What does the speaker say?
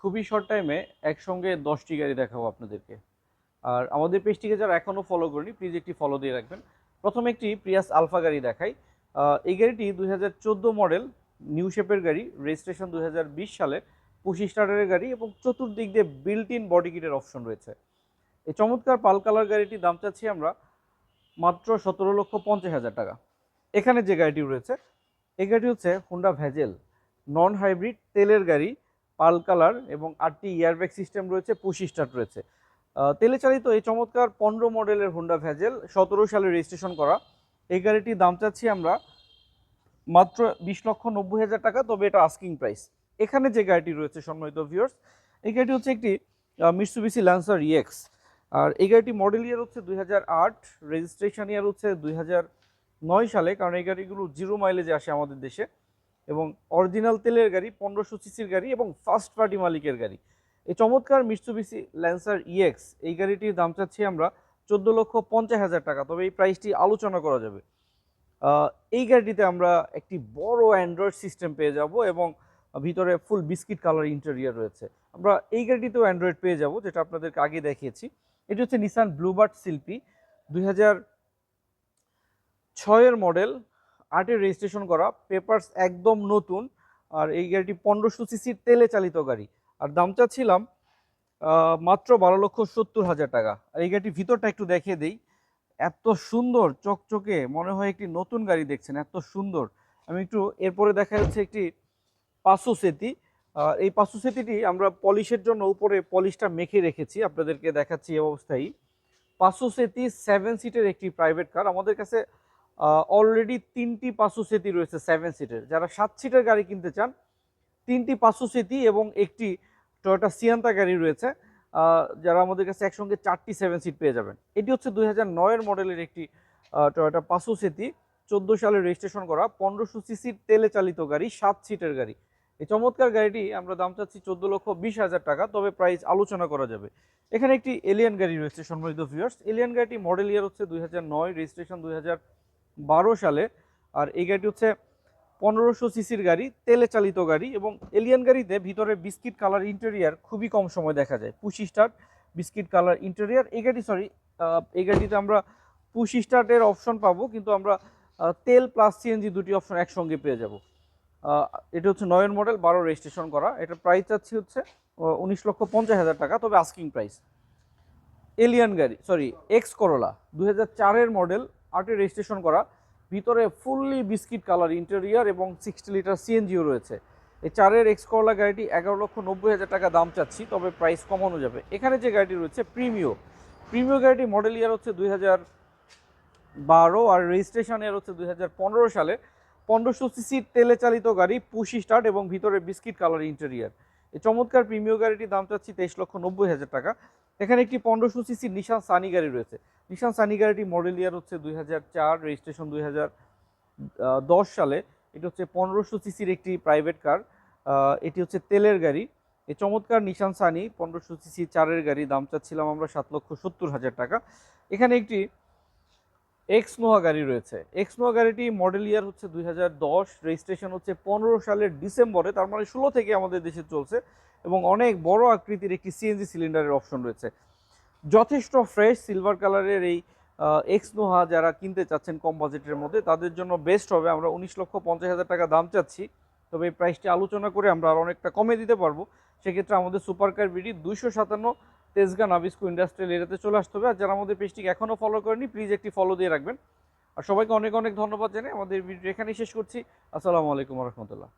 খুবই শর্ট টাইমে একসঙ্গে দশটি গাড়ি দেখাবো আপনাদেরকে। আর আমাদের পেজটিকে যারা এখনও ফলো করেনি প্লিজ একটি ফলো দিয়ে রাখবেন। প্রথমে একটি প্রিয়াস আলফা গাড়ি দেখাই। এই গাড়িটি দুই হাজার চোদ্দ মডেল নিউ শেপের গাড়ি রেজিস্ট্রেশন দুই হাজার বিশ সালে পঁচিশ স্টার্টারের গাড়ি এবং চতুর্দিক দিয়ে বিল্ট ইন বডি কিটের অপশন রয়েছে। এই চমৎকার পাল কালার গাড়িটির দাম চাচ্ছি আমরা মাত্র সতেরো লক্ষ পঞ্চাশ হাজার টাকা। এখানে যে গাড়িটি রয়েছে, এই গাড়িটি হচ্ছে হুন্ডা ভ্যাজেল নন হাইব্রিড তেলের গাড়ি। পাল কালার এবং আটটি এয়ারব্যাগ সিস্টেম রয়েছে, পুশি স্টার্ট রয়েছে। তেলে চালিত এই চমৎকার পনেরো মডেলের হুন্ডা ভ্যাজেল সতেরো সালে রেজিস্ট্রেশন করা। এই গাড়িটির দাম চাচ্ছি আমরা মাত্র বিশ লক্ষ নব্বই হাজার টাকা, তবে এটা আস্কিং প্রাইস এখানে যে গাড়িটি রয়েছে, সম্মানিত ভিউয়ার্স এই গাড়িটি হচ্ছে একটি মিটসুবিসি ল্যান্সার ইএক্স আর এই গাড়িটি মডেল ইয়ার হচ্ছে দুই হাজার আট রেজিস্ট্রেশন ইয়ার হচ্ছে দুই নয় সালে, কারণ এই গাড়িগুলো জিরো মাইলেজে আসে আমাদের দেশে। এবং অরিজিনাল তেলের গাড়ি, পনেরোশো সিসির গাড়ি এবং ফার্স্ট পার্টি মালিকের গাড়ি। এই চমৎকার মিটসুবিসি ল্যান্সার ইএক্স এই গাড়িটির দাম চাচ্ছি আমরা চোদ্দ লক্ষ পঞ্চাশ হাজার টাকা, তবে এই প্রাইসটি আলোচনা করা যাবে। এই গাড়িটিতে আমরা একটি বড় অ্যান্ড্রয়েড সিস্টেম পেয়ে যাব এবং ভিতরে ফুল বিস্কিট কালার ইন্টেরিয়ার রয়েছে। আমরা এই গাড়িটিতেও অ্যান্ড্রয়েড পেয়ে যাব, যেটা আপনাদেরকে আগে দেখিয়েছি। এটি হচ্ছে নিসান ব্লুবার্ড শিল্পী দুই হাজার ছয়ের মডেল আটের রেজিস্ট্রেশন করা পেপারস একদম নতুন, আর এই গাড়িটি পনেরোশো সিসির তেলে চালিত গাড়ি। আর দাম চাচ্ছিলাম মাত্র বারো লক্ষ সত্তর হাজার টাকা। আর এই গাড়িটির ভিতরটা একটু দেখিয়ে দিই। এত সুন্দর, চকচকে, মনে হয় একটি নতুন গাড়ি দেখছেন, এত সুন্দর। আমি একটু এরপরে দেখা যাচ্ছে একটি পাঁচশো সেতি। এই পাঁচশো সেতিটি আমরা পলিশের জন্য উপরে পলিশটা মেখে রেখেছি, আপনাদেরকে দেখাচ্ছি এই অবস্থায়। পাঁচশো সেতি সেভেন সিটের একটি প্রাইভেট কার আমাদের কাছে অলরেডি তিনটি পাঁচশো সেতি রয়েছে সেভেন সিটের যারা সাত সিটের গাড়ি কিনতে চান, তিনটি পাঁচশো সেতি এবং একটি টয়োটা সিয়ান্তা গাড়ি রয়েছে যারা আমাদের কাছে একসঙ্গে চারটি সেভেন সিট পেয়ে যাবেন। এটি হচ্ছে দুই হাজার নয়ের মডেলের একটি টয়োটা পাঁচশো সেতি, চোদ্দ সালে রেজিস্ট্রেশন করা, পনেরোশো সিসির তেলে চালিত গাড়ি, সাত সিটের গাড়ি। এই চমৎকার গাড়িটি আমরা দাম চাচ্ছি চোদ্দ লক্ষ বিশ হাজার টাকা, তবে প্রাইস আলোচনা করা যাবে। এখানে একটি এলিয়ান গাড়ি রয়েছে, সম্মানিত ভিউয়ার্স এলিয়ান গাড়িটি মডেল ইয়ার হচ্ছে দুই হাজার নয় রেজিস্ট্রেশন দুই হাজার বারো সালে। আর এই গাড়িটি হচ্ছে পনেরোশো সিসির গাড়ি, তেলে চালিত গাড়ি এবং এলিয়ান গাড়িতে ভিতরে বিস্কিট কালার ইন্টেরিয়ার খুবই কম সময় দেখা যায়। Push start, biscuit colour interior. এই গাড়ি সরি এই গাড়িতে আমরা পুশি স্টার্টের অপশন পাবো, কিন্তু আমরা তেল প্লাস সিএনজি দুটি অপশন একসঙ্গে পেয়ে যাব। এটা হচ্ছে নয়ন মডেল, বারো রেজিস্ট্রেশন করা। এটার প্রাইস চাচ্ছি হচ্ছে উনিশ লক্ষ পঞ্চাশ হাজার টাকা, তবে আস্কিং প্রাইস এলিয়ান গাড়ি সরি এক্স করোলা দু হাজার চারের মডেল আটে রেজিস্ট্রেশন করা। ভিতরে ফুললি বিস্কিট কালার ইন্টেরিয়ার এবং সিক্সটি লিটার সিএনজিও রয়েছে। এই চারের এক্স করোলা গাড়িটি এগারো লক্ষ নব্বই হাজার টাকা দাম চাচ্ছি, তবে প্রাইস কমানো যাবে। এখানে যে গাড়িটি রয়েছে প্রিমিও প্রিমিও গাড়িটি মডেল ইয়ার হচ্ছে দুই হাজার বারো আর রেজিস্ট্রেশন ইয়ার হচ্ছে দুই হাজার পনেরো সালে। পনেরোশো সিসির তেলে চালিত গাড়ি, পুশি স্টার্ট এবং ভিতরে বিস্কিট কালার ইন্টেরিয়ার এই চমৎকার প্রিমিয় গাড়িটির দাম চাচ্ছি তেইশ লক্ষ নব্বই হাজার টাকা। এখানে একটি পনেরোশো সিসির নিশান সানি গাড়ি রয়েছে। নিশান সানি গাড়িটি মডেল ইয়ার হচ্ছে দুই হাজার চার রেজিস্ট্রেশন দুই হাজার দশ সালে। এটি হচ্ছে পনেরোশো সিসির একটি প্রাইভেট কার এটি হচ্ছে তেলের গাড়ি। এই চমৎকার নিশান সানি পনেরোশো সিসি চারের গাড়ি, দাম চাচ্ছিলাম আমরা সাত লক্ষ সত্তর হাজার টাকা। এখানে একটি এক্স নোয়া গাড়ি রয়েছে। এক্স নোয়া গাড়িটি মডেল ইয়ার হচ্ছে দুই হাজার দশ রেজিস্ট্রেশন হচ্ছে পনেরো সালের ডিসেম্বরে, তার মানে ষোলো থেকে আমাদের দেশে চলছে এবং অনেক বড় আকৃতির একটি সিএনজি সিলিন্ডারের অপশন রয়েছে। যথেষ্ট ফ্রেশ সিলভার কালারের এই এক্স নোহা যারা কিনতে চাচ্ছেন কম বাজেটের মধ্যে, তাদের জন্য বেস্ট হবে। আমরা উনিশ লক্ষ পঞ্চাশ হাজার টাকা দাম চাচ্ছি, তবে এই প্রাইসটি আলোচনা করে আমরা আর অনেকটা কমে দিতে পারব। সেক্ষেত্রে আমাদের সুপার কার বিডি দুইশো সাতান্ন তেজগা নাবিস্কু ইন্ডাস্ট্রিয়াল এরিয়াতে চলে আসতে হবে। আর যারা আমাদের পেজটিকে এখনও ফলো করেনি প্লিজ একটি ফলো দিয়ে রাখবেন। আর সবাইকে অনেক অনেক ধন্যবাদ জানাই আমাদের ভিডিও এখানেই শেষ করছি। আসসালামু আলাইকুম রহমতুল্লাহ।